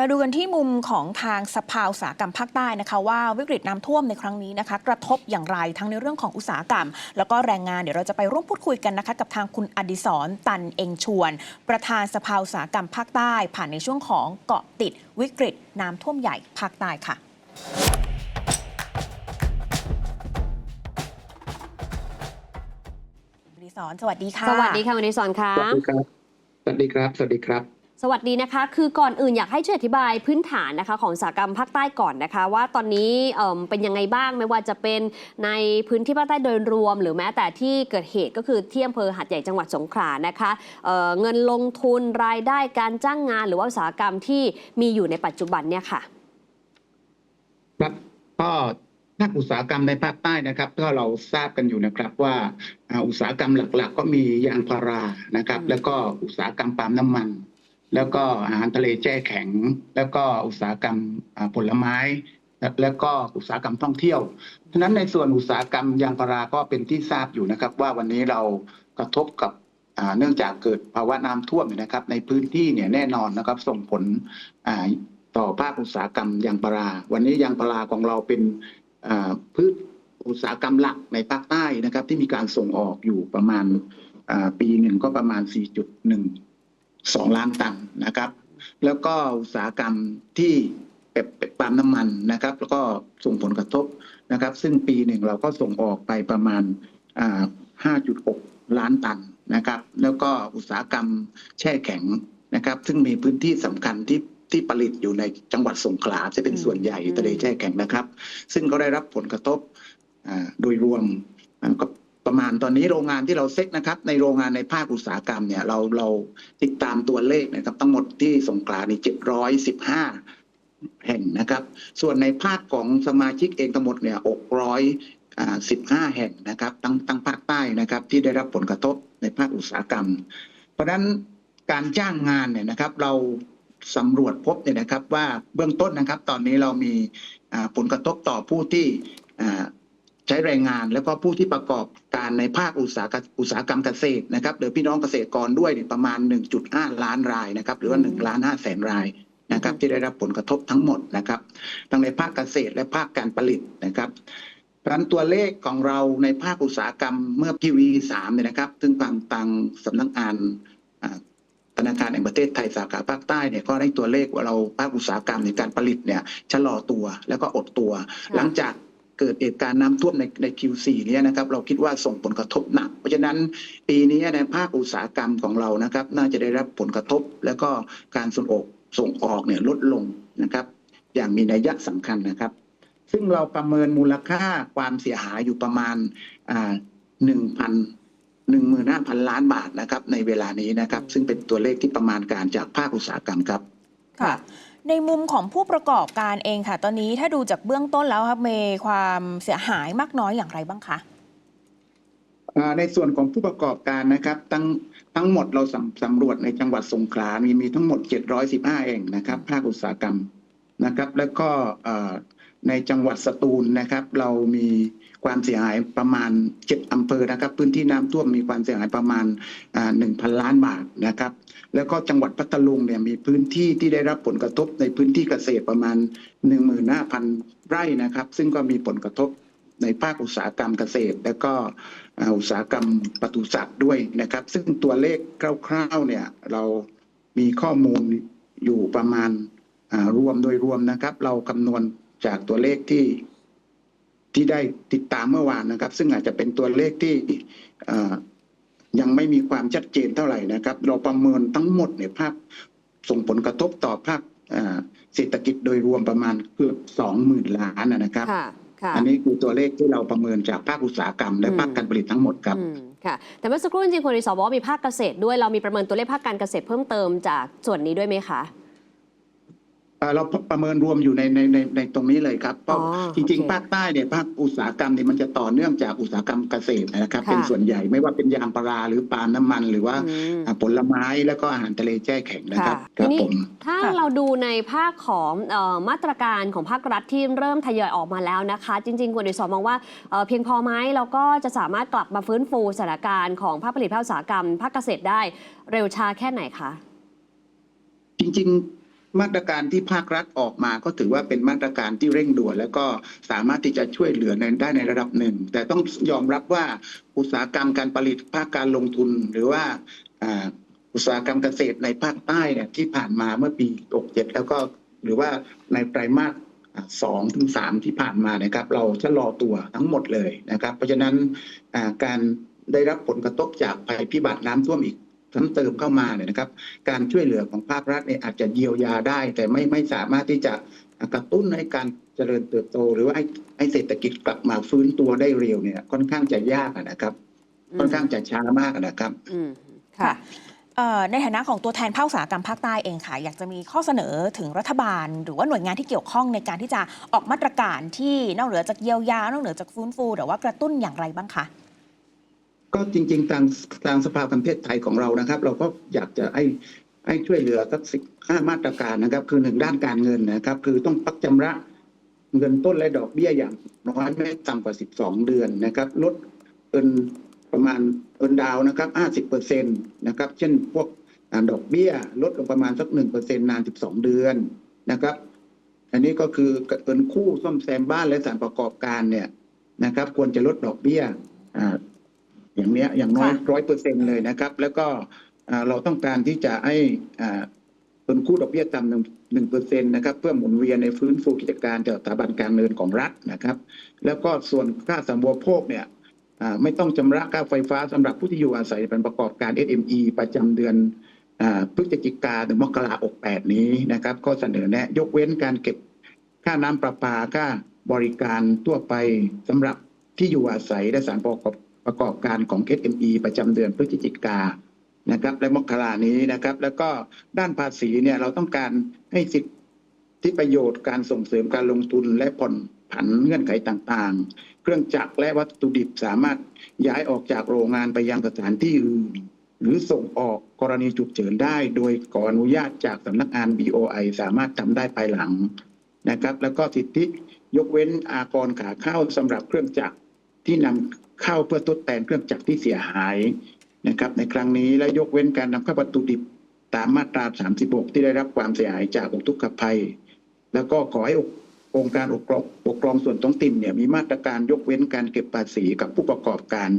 มาดูกันที่มุมของทางสภาอุตสาหกรรมภาคใต้นะคะ ว่าวิกฤตน้ำท่วมในครั้งนี้นะคะ กระทบอย่างไรทั้งในเรื่องของอุตสาหกรรม แล้วก็แรงงานเดี๋ยวเราจะไปร่วมพูดคุยกันนะคะ กับทางคุณอดิศรตันเองชวน ประธานสภาอุตสาหกรรมภาคใต้ ผ่านในช่วงของเกาะติดวิกฤตน้ำท่วมใหญ่ภาคใต้ค่ะอดิศรสวัสดีค่ะสวัสดีค่ะวันนี้สอนค่ะสวัสดีครับสวัสดีครับสวัสดีครับ สวัสดีนะคะ คือก่อนอื่นอยากให้ช่วยอธิบายพื้นฐานนะคะของอุตสาหกรรมภาคใต้ก่อนนะคะ ว่าตอนนี้เอิ่มเป็นยังไงบ้างไม่ว่าจะเป็นในพื้นที่ภาคใต้โดยรวม หรือแม้แต่ที่เกิดเหตุก็คือที่อำเภอหัดใหญ่จังหวัดสงขลานะคะเอ่อเงินลงทุนรายได้การจ้างงาน หรือว่าอุตสาหกรรมที่มีอยู่ในปัจจุบันเนี่ยค่ะครับก็ภาคอุตสาหกรรมในภาคใต้นะครับก็เราทราบกันอยู่นะครับว่าอ่าอุตสาหกรรมหลักๆ ก็มียางพารานะครับอืมแล้วก็อุตสาหกรรมปาล์มน้ำมัน แล้วก็อาหารทะเลแช่แข็ง แล้วก็อุตสาหกรรมผลไม้ แล้วก็อุตสาหกรรมท่องเที่ยวฉะนั้นในส่วนอุตสาหกรรมยางพาราก็เป็นที่ทราบอยู่นะครับ ว่าวันนี้เรากระทบกับเนื่องจากเกิดภาวะน้ำท่วมนะครับ ในพื้นที่เนี่ยแน่นอนนะครับส่งผลต่อภาคอุตสาหกรรมยางพารา วันนี้ยางพาราของเราเป็นพืชอุตสาหกรรมหลักในภาคใต้นะครับ ที่มีการส่งออกอยู่ประมาณปีหนึ่งก็ประมาณ 4.12ล้านตันนะครับ แล้วก็อุตสาหกรรมที่เป็นเป็นปาล์มน้ำมันนะครับ แล้วก็ส่งผลกระทบนะครับ ซึ่งปีหนึ่งเราก็ส่งออกไปประมาณอ่า5.6 ล้านตันนะครับ แล้วก็อุตสาหกรรมแช่แข็งนะครับ ซึ่งมีพื้นที่สำคัญที่ที่ผลิตอยู่ในจังหวัดสงขลาจะเป็นส่วนใหญ่อืมทะเลแช่แข็งนะครับ ซึ่งก็ได้รับผลกระทบอ่าโดยรวมอ่าก็ ประมาณตอนนี้โรงงานที่เราเซ็กนะครับ ในโรงงานในภาคอุตสาหกรรมเนี่ยเราเราติดตามตัวเลขนะครับ ทั้งหมดที่สงขลานี่เจ็ดร้อยสิบห้าแห่งนะครับ ส่วนในภาคของสมาชิกเองทั้งหมดเนี่ยอกร้อยสิบห้าแห่งนะครับตั้งตั้งภาคใต้นะครับ ที่ได้รับผลกระทบในภาคอุตสาหกรรม เพราะฉะนั้นการจ้างงานเนี่ยนะครับ เราสำรวจพบเนี่ยนะครับว่าเบื้องต้นนะครับ ตอนนี้เรามีผลกระทบต่อผู้ที่ ใช้แรงงานแล้วก็ผู้ที่ประกอบการในภาคอุตสาหกรรมอุตสาหกรรมเกษตรนะครับหรือพี่น้องเกษตรกรด้วยเนี่ยประมาณ 1.5 ล้านรายนะครับหรือว่าอืม1ล้าน5แสนรายนะครับที่ได้รับผลกระทบทั้งหมดนะครับทั้งในภาคเกษตรและภาคการผลิตนะครับเพราะฉะนั้นตัวเลขของเราในภาคอุตสาหกรรมเมื่อ PV3 เนี่ยนะครับ ซึ่งทางทางสำนักงานอ่าธนาคารแห่งประเทศไทยสาขาภาคใต้เนี่ยก็ได้ตัวเลขว่าเราภาคอุตสาหกรรมในการผลิตเนี่ยชะลอตัวแล้วก็อดตัว หลังจาก เกิดเหตุการณ์น้ำท่วมในใน Q4 เนี้นะครับเราคิดว่าส่งผลกระทบหนัก เพราะฉะนั้นปีนี้ในภาคอุตสาหกรรมของเรานะครับน่าจะได้รับผลกระทบ แล้วก็การส่งออกส่งออกเนี่ยลดลงนะครับ อย่างมีนัยยะสำคัญนะครับ ซึ่งเราประเมินมูลค่าความเสียหายอยู่ประมาณอ่าหนึ่งพันหนึ่งหมื่นห้าพันล้านบาทนะครับในเวลานี้นะครับ ซึ่งเป็นตัวเลขที่ประมาณการจากภาคอุตสาหกรรมครับ ค่ะ ในมุมของผู้ประกอบการเองค่ะ ตอนนี้ถ้าดูจากเบื้องต้นแล้วครับมีความเสียหายมากน้อยอย่างไรบ้างคะในส่วนของผู้ประกอบการนะครับทั้งทั้งหมดเราสำสำรวจในจังหวัดสงขลามีมีทั้งหมด 715แห่งนะครับ ภาคอุตสาหกรรมนะครับ แล้วก็ ในจังหวัดสตูลนะครับ เรามีความเสียหายประมาณ 7อำเภอนะครับ พื้นที่น้ำท่วมมีความเสียหายประมาณอ่า1,000ล้านบาทนะครับ แล้วก็จังหวัดพัทลุงเนี่ยมีพื้นที่ที่ได้รับผลกระทบในพื้นที่เกษตรประมาณ 15,000 ไร่นะครับ ซึ่งก็มีผลกระทบในภาคอุตสาหกรรมเกษตร แล้วก็อุตสาหกรรมปศุสัตว์ด้วยนะครับ ซึ่งตัวเลขคร่าวๆเนี่ยเรามีข้อมูลอยู่ประมาณรวมโดยรวมนะครับ เราคำนวณ จากตัวเลขที่ที่ได้ติดตามเมื่อวานนะครับ ซึ่งอาจจะเป็นตัวเลขที่อ่ายังไม่มีความชัดเจนเท่าไหร่นะครับ เราประเมินทั้งหมดเนี่ยภาพส่งผลกระทบต่อภาคอ่าเศรษฐกิจโดยรวมประมาณเกือบสองหมื่นล้านนะนะครับค่ะค่ะอันนี้คือตัวเลขที่เราประเมินจากภาคอุตสาหกรรม และอืมภาคการผลิตทั้งหมดครับอืมค่ะแต่เมื่อสักครู่จริงๆคุณอดิศรบอกว่ามีภาคเกษตรด้วยเรามีประเมินตัวเลขภาคการเกษตรเพิ่มเติมจากส่วนนี้ด้วยไหมคะ เอ่อเราประเมินรวมอยู่ในในในในตรงนี้เลยครับเพราะอ๋อจริงโอเคๆภาคใต้เนี่ยภาคอุตสาหกรรมเนี่ยมันจะต่อเนื่องจากอุตสาหกรรมเกษตรนะครับค่ะเป็นส่วนใหญ่ไม่ว่าเป็นยางพาราหรือปาล์มน้ำมัน หรือว่าอืมอ่าผลไม้แล้วก็อาหารทะเลแช่แข็งนะครับคทีรับนี้ผมถ้าค่ะเราดูในภาคของเออมาตรการของภาครัฐที่เริ่มทยอยออกมาแล้วนะคะ จริงๆคุณอดิศรมองว่าเอ่อเพียงพอไหมแล้วก็จะสามารถกลับมาฟื้นฟูสถานการณ์ของภาคผลิตภาคอุตสาหกรรมภาคเกษตรได้เร็วช้าแค่ไหนคะจริงๆ มาตรการที่ภาครัฐออกมาก็ถือว่าเป็นมาตรการที่เร่งด่วน แล้วก็สามารถที่จะช่วยเหลือได้ในระดับหนึ่ง แต่ต้องยอมรับว่าอุตสาหกรรมการผลิตภาคการลงทุนหรือว่าอุตสาหกรรมเกษตรในภาคใต้เนี่ยที่ผ่านมาเมื่อปี 67 แล้วก็หรือว่าในไตรมาสสองถึงสามที่ผ่านมานะครับ เราชะลอตัวทั้งหมดเลยนะครับ เพราะฉะนั้นการได้รับผลกระทบจากภัยพิบัติน้ำท่วมอีก ซ้ำเติมเข้ามาเนี่ยนะครับ การช่วยเหลือของภาครัฐเนี่ยอาจจะเยียวยาได้ แต่ไม่ไม่สามารถที่จะกระตุ้นให้การเจริญเติบโต หรือว่าให้ให้เศรษฐกิจกลับมาฟื้นตัวได้เร็วเนี่ยค่อนข้างจะยากอะนะครับ ค่อนข้างจะช้ามากอะนะครับอืมค่ะเอ่อในฐานะของตัวแทนภาคอุตสาหกรรมภาคใต้เองค่ะ อยากจะมีข้อเสนอถึงรัฐบาล หรือว่าหน่วยงานที่เกี่ยวข้องในการที่จะออกมาตรการที่นอกเหนือจากเยียวยานอกเหนือจากฟื้นฟูหรือว่ากระตุ้นอย่างไรบ้างคะ ก็จริงๆทางทางสภาพันธ์เพศไทยของเรานะครับ เราก็อยากจะให้ให้ช่วยเหลือสักสิบห้ามาตรการนะครับ คือหนึ่งด้านการเงินนะครับ คือต้องพักชำระเงินต้นและดอกเบี้ยอย่างน้อยไม่ต่ำกว่าสิบสองเดือนนะครับ ลดเงินประมาณเงินดาวนะครับห้าสิบเปอร์เซ็นตนะครับ เช่นพวกดอกเบี้ย ลดลงประมาณสักหนึ่งเปอร์เซ็นนานสิบสองเดือนนะครับ อันนี้ก็คือเงินคู่ซ่อมแซมบ้านและสานประกอบการเนี่ยนะครับ ควรจะลดดอกเบี้ย อ่าอย่างเนี้ยอย่างน้อยค่ะร้อยเปอร์เซ็นเลยนะครับ แล้วก็อ่าเราต้องการที่จะให้อ่าเงินกู้ดอกเบี้ยต่ำหนึ่งหนึ่งเปอร์เซ็นต์นะครับ เพื่อหมุนเวียนในฟื้นฟูกิจการจากสถาบันการเงินของรัฐนะครับ แล้วก็ส่วนค่าสัมปโภคเนี่ยอ่าไม่ต้องชำระค่าไฟฟ้าสำหรับผู้ที่อยู่อาศัยเป็นประกอบการ SME ประจำเดือนอ่าพฤศจิกาถึงมกราคม68นี้นะครับ ก็เสนอแนะยกเว้นการเก็บค่าน้ำประปาค่าบริการทั่วไปสำหรับที่อยู่อาศัยและสถารประกอบ ประกอบการของ SME ประจำเดือนพฤศจิกานะครับและมกรานี้นะครับ แล้วก็ด้านภาษีเนี่ยเราต้องการให้สิทธิประโยชน์การส่งเสริมการลงทุนและผ่อนผันเงื่อนไขต่างๆ เครื่องจักรและวัตถุดิบสามารถย้ายออกจากโรงงานไปยังสถานที่อื่น หรือส่งออกกรณีฉุกเฉินได้ โดยขออนุญาตจากสำนักงาน BOI สามารถทำได้ภายหลังนะครับ แล้วก็สิทธิยกเว้นอากรขาเข้าสำหรับเครื่องจักรที่นำ เข้าเพื่อทดแทนเครื่องจักรที่เสียหายนะครับในครั้งนี้และยกเว้นการนำเข้าวัตถุดิบตามมาตรา 36 ที่ได้รับความเสียหายจากอุทกภัย แล้วก็ขอให้องค์การปกครองปกครองส่วนท้องถิ่นเนี่ยมีมาตรการยกเว้นการเก็บภาษีกับผู้ประกอบการ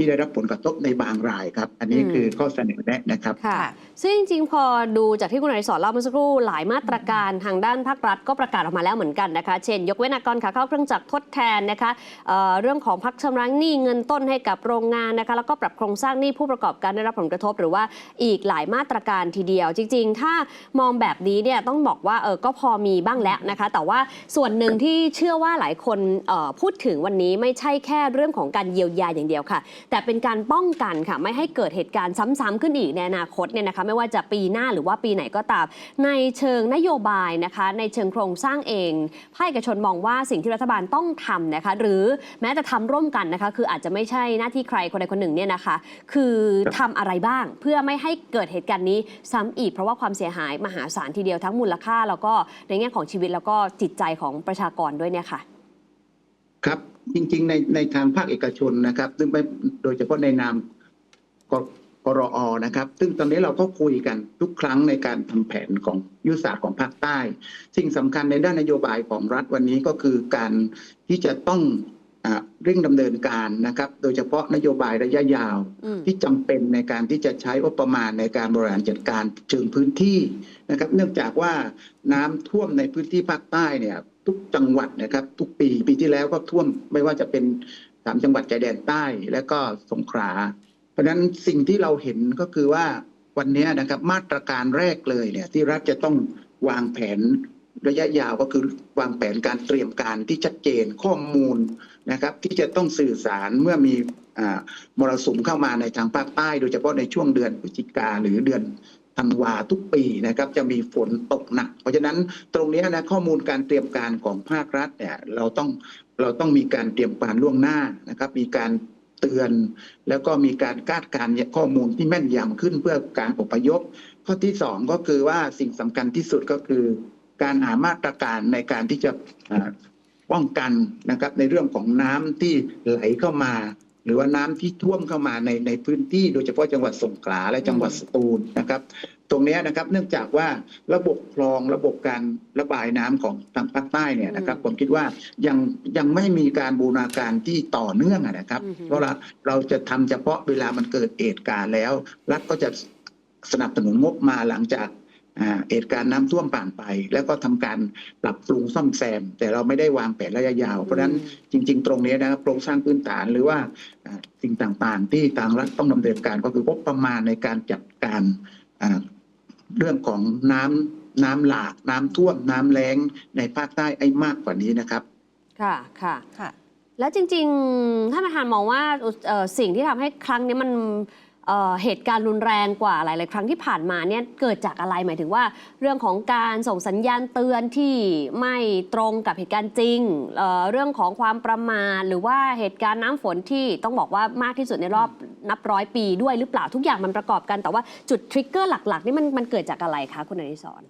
ที่ได้รับผลกระทบในบางรายครับ อันนี้อืมคือข้อเสนอแนะนะครับ ค่ะ ซึ่งจริงๆ พอดูจากที่คุณอริสรเล่าเมื่อสักครู่หลายมาตรการทางด้านภาครัฐก็ประกาศออกมาแล้วเหมือนกันนะคะ เช่น ยกเว้นอากรขาเข้าเครื่องจักรทดแทนนะคะเอ่อเรื่องของพักชำระหนี้เงินต้นให้กับโรงงานนะคะ แล้วก็ปรับโครงสร้างหนี้ผู้ประกอบการได้รับผลกระทบ หรือว่าอีกหลายมาตรการทีเดียว จริง ๆ ถ้ามองแบบนี้เนี่ยต้องบอกว่าเออก็พอมีบ้างแล้วนะคะ แต่ว่าส่วนหนึ่งที่เชื่อว่าหลายคนเอ่อพูดถึงวันนี้ไม่ใช่แค่เรื่องของการเยียวยาอย่างเดียวค่ะแต่เป็นการป้องกันค่ะไม่ให้เกิดเหตุการณ์ซ้ำๆขึ้นอีกในอนาคตเนี่ยนะคะไม่ว่าจะปีหน้าหรือว่าปีไหนก็ตาม ในเชิงนโยบายนะคะ ในเชิงโครงสร้างเองภาคเอกชนมองว่าสิ่งที่รัฐบาลต้องทำนะคะ หรือแม้จะทำร่วมกันนะคะ คืออาจจะไม่ใช่หน้าที่ใครคนใดคนหนึ่งเนี่ยนะคะ คือทำอะไรบ้างเพื่อไม่ให้เกิดเหตุการณ์นี้ซ้ำอีก เพราะว่าความเสียหายมหาศาลทีเดียวทั้งมูลค่า แล้วก็ในแง่ของชีวิตแล้วก็จิตใจของประชากรด้วยเนี่ยค่ะ ครับ จริง ๆ ในในทางภาคเอกชนนะครับ ซึ่งไม่โดยเฉพาะในนามกกรอนะครับ ซึ่งตอนนี้เราก็คุยกันทุกครั้งในการทำแผนของยุทธศาสตร์ของภาคใต้ สิ่งสำคัญในด้านนโยบายของรัฐวันนี้ก็คือการที่จะต้อง เร่งดำเนินการนะครับ โดยเฉพาะนโยบายระยะยาวอืมที่จำเป็นในการที่จะใช้งบประมาณในการบริหารจัดการเชิงพื้นที่นะครับ เนื่องจากว่าน้ำท่วมในพื้นที่ภาคใต้เนี่ยทุกจังหวัดนะครับ ทุกปีปีที่แล้วก็ท่วมไม่ว่าจะเป็นสามจังหวัดชายแดนใต้และก็สงขลาเพราะฉะนั้นสิ่งที่เราเห็นก็คือว่าวันนี้นะครับมาตรการแรกเลยเนี่ยที่รัฐจะต้องวางแผนระยะยาวก็คือวางแผนการเตรียมการที่ชัดเจนข้อมูล นะครับที่จะต้องสื่อสารเมื่อมีอมรสุมเข้ามาในทางภาคใต้ โดยเฉพาะในช่วงเดือนพฤศจิกาหรือเดือนธันวาทุกปีนะครับจะมีฝนตกหนัก เพราะฉะนั้นตรงนี้นะข้อมูลการเตรียมการของภาครัฐเนี่ยเราต้องเราต้องมีการเตรียมการล่วงหน้านะครับมีการเตือน แล้วก็มีการคาดการณ์ข้อมูลที่แม่นยำขึ้นเพื่อการอพยพ ข้อที่สองก็คือว่าสิ่งสำคัญที่สุดก็คือ การหามาตรการในการที่จะ ป้องกันนะครับในเรื่องของน้ำที่ไหลเข้ามารือว่าน้ำที่ท่วมเข้ามาในในพื้นที่ โดยเฉพาะจังหวัดสงขลาและจังหวัดสตูลนะครับ ตรงเนี้ยนะครับเนื่องจากว่าระบบคลองระบบการระบายน้ำของทางภาคใต้เนี่ยนะครับ ผมคิดว่ายังยังไม่มีการบูรณาการที่ต่อเนื่องอะนะครับอือฮึเพราะเราเราจะทำเฉพาะเวลามันเกิดเหตุการณ์แล้ว รัฐก็จะสนับสนุนงบมาหลังจากอ่า เหตุการณ์น้ำท่วมผ่านไป แล้วก็ทำการปรับปรุงซ่อมแซม แต่เราไม่ได้วางแผนระยะยาว เพราะฉะนั้นจริง ๆ ตรงนี้นะครับโครงสร้างพื้นฐานหรือว่าอ่าสิ่งต่างๆ ที่ทางรัฐต้องดำเนินการก็คืองบประมาณในการจัดการอ่าเรื่องของน้ำน้ำหลากน้ำท่วมน้ำแล้งในภาคใต้ไอ้มากกว่านี้นะครับ ค่ะค่ะค่ะ แล้วจริงๆท่านประธานมองว่าเอ่อสิ่งที่ทำให้ครั้งนี้มัน เอ่อเหตุการณ์รุนแรงกว่าหลาย ๆ ครั้งที่ผ่านมาเนี่ยเกิดจากอะไรหมายถึงว่า เรื่องของการส่งสัญญาณเตือนที่ไม่ตรงกับเหตุการณ์จริงเอ่อเรื่องของความประมาทหรือว่าเหตุการณ์น้ำฝนที่ต้องบอกว่ามากที่สุดในรอบนับร้อยปีด้วยหรือเปล่าทุกอย่างมันประกอบกัน แต่ว่าจุดทริกเกอร์หลัก ๆ นี่มันมันเกิดจากอะไรคะคุณอนิสร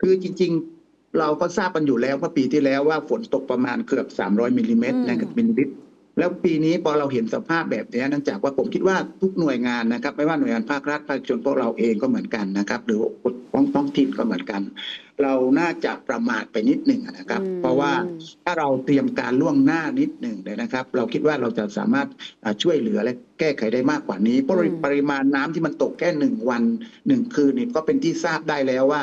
คือจริงๆ เราก็ทราบกันอยู่แล้วเมื่อปีที่แล้วว่าฝนตกประมาณเกือบ 300มิลลิเมตรอืมนะครับมิลลิลิตร แล้วปีนี้พอเราเห็นสภาพแบบนี้เนื่องจากว่าผมคิดว่าทุกหน่วยงานนะครับ ไม่ว่าหน่วยงานภาครัฐภาคชนพวกเราเองก็เหมือนกันนะครับ หรือท้องท้องถิ่นก็เหมือนกัน เราน่าจะประมาทไปนิดหนึ่งนะครับอืมเพราะว่าถ้าเราเตรียมการล่วงหน้านิดหนึ่งเลยนะครับ เราคิดว่าเราจะสามารถอ่าช่วยเหลือและแก้ไขได้มากกว่านี้ปริอืมปริมาณน้ำที่มันตกแค่หนึ่งวันหนึ่งคืนนี่ก็เป็นที่ทราบได้แล้วว่า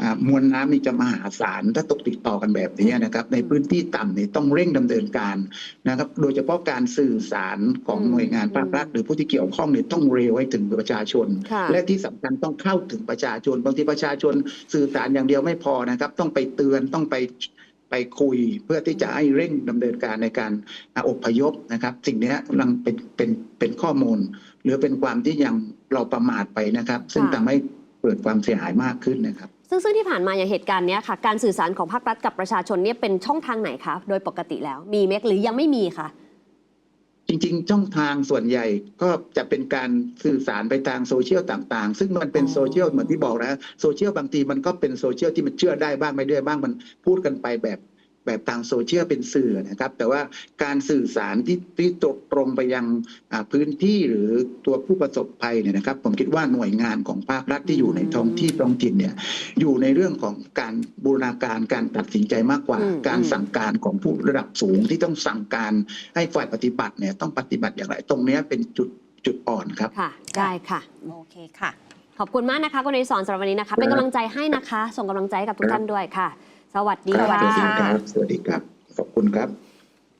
อ่ามวลน้ำนี่จะมหาศาลถ้าตกติดต่อกันแบบนี้นะครับ ในพื้นที่ต่ำนี่ต้องเร่งดำเนินการนะครับ โดยเฉพาะการสื่อสารของอืมหน่วยงานภาครัฐหรือผู้ที่เกี่ยวข้องเนี่ยต้องเร็วให้ถึงประชาชนค่ะและที่สำคัญต้องเข้าถึงประชาชนบางทีประชาชนสื่อสารอย่างเดียวไม่พอนะครับ ต้องไปเตือนต้องไปไปคุยเพื่อที่จะให้เร่งดำเนินการในการอ่าอพยพนะครับ สิ่งเนี้ยกำลังเป็นเป็นเป็นข้อมูล หรือเป็นความที่ยังเราประมาทไปนะครับ ซึ่งค่ะทำให้เกิดความเสียหายมากขึ้นนะครับ ซึ่งซึ่งที่ผ่านมาอย่างเหตุการณ์เนี้ยค่ะ การสื่อสารของภาครัฐกับประชาชนเนี่ยเป็นช่องทางไหนคะโดยปกติแล้วมีไหมหรือยังไม่มีคะ จริงๆ ช่องทางส่วนใหญ่ก็จะเป็นการสื่อสารไปทางโซเชียลต่างๆ ซึ่งมันเป็นอ๋อโซเชียลเหมือนที่บอกนะโซเชียลบางทีมันก็เป็นโซเชียลที่มันเชื่อได้บ้างไม่ได้บ้างมันพูดกันไปแบบ แบบทางโซเชียลเป็นสื่อนะครับ แต่ว่าการสื่อสารที่ที่ตรงตรงไปยังอ่าพื้นที่หรือตัวผู้ประสบภัยเนี่ยนะครับ ผมคิดว่าหน่วยงานของภาครัฐที่อยู่ในท้องที่ท้องถิ่นเนี่ยอยู่ในเรื่องของการบูรณาการการตัดสินใจมากกว่าอืมการสั่งการของผู้ระดับสูงที่ต้องสั่งการให้ฝ่ายปฏิบัติเนี่ยต้องปฏิบัติอย่างไร ตรงเนี้ยเป็นจุดจุดอ่อนครับค่ะได้ค่ะโอเคค่ะ ขอบคุณมากนะคะคุณอนิสรสำหรับวันนี้นะคะ เป็นกำลังใจให้นะคะ ส่งกำลังใจให้กับทุกท่านด้วยค่ะ สวัสดีครับค่ะ สวัสดีครับ สวัสดีครับ ขอบคุณครับ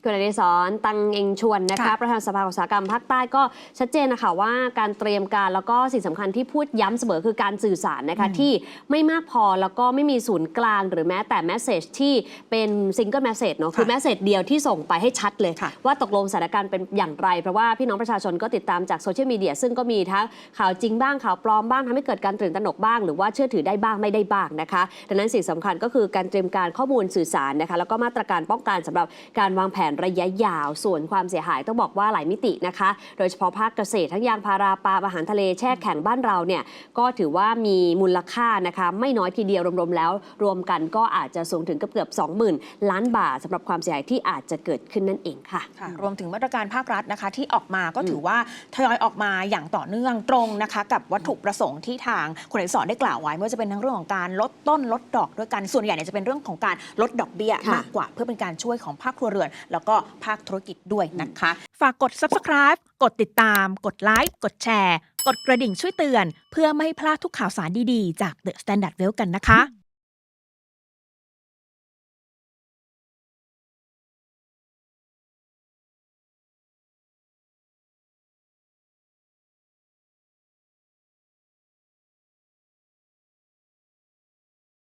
คุณอดิศรตังเองชวนนะคะค่ะประธานสภาอุตสาหกรรมภาคใต้ก็ชัดเจนนะคะว่าการเตรียมการแล้วก็สิ่งสำคัญที่พูดย้ำเสมอคือการสื่อสารนะคะอืมที่ไม่มากพอแล้วก็ไม่มีศูนย์กลาง หรือแม้แต่แมสเซจที่เป็นซิงเกิลแมสเซจเนาะคือแมสเซจเดียวที่ส่งไปให้ชัดเลยค่ะว่าตกลงสถานการณ์เป็นอย่างไร เพราะว่าพี่น้องประชาชนก็ติดตามจากโซเชียลมีเดียซึ่งก็มีทั้งข่าวจริงบ้างข่าวปลอมบ้างทำให้เกิดการตื่นตระหนกบ้าง หรือว่าเชื่อถือได้บ้างไม่ได้บ้างนะคะดังนั้นสิ่งสำคัญก็คือการเตรียมการข้อมูลสื่อสารนะคะแล้วก็มาตรการป้องกันสำหรับการวางแผนระยะยาว ส่วนความเสียหายต้องบอกว่าหลายมิตินะคะ โดยเฉพาะภาคเกษตรทั้งยางพาราปลาอาหารทะเลแช่แข็งบ้านเราเนี่ยก็ถือว่ามีมูลค่านะคะไม่น้อยทีเดียวรวมๆแล้ว รวมกันก็อาจจะสูงถึงเกือบๆ20,000 ล้านบาทสำหรับความเสียหายที่อาจจะเกิดขึ้นนั่นเองค่ะค่ะ รวมถึงมาตรการภาครัฐนะคะที่ออกมาก็ถือว่าทยอยออกมาอย่างต่อเนื่องตรงนะคะ กับวัตถุประสงค์ที่ทางคุณอดิศรได้กล่าวไว้ไม่ว่าจะเป็นทั้งเรื่องของการลดต้นลดดอกด้วยกันส่วนใหญ่เนี่ยจะเป็นเรื่องของการลดดอกเบี้ยค่ะมากกว่าเพื่อเป็นการช่วยของภาคครัวเรือนแล้วก็ภาคธุรกิจด้วยนะคะ ฝากกด subscribe กดติดตาม กดไลค์กดแชร์ กดกระดิ่งช่วยเตือน เพื่อไม่ให้พลาดทุกข่าวสารดีๆ จาก The Standard Well กันนะคะ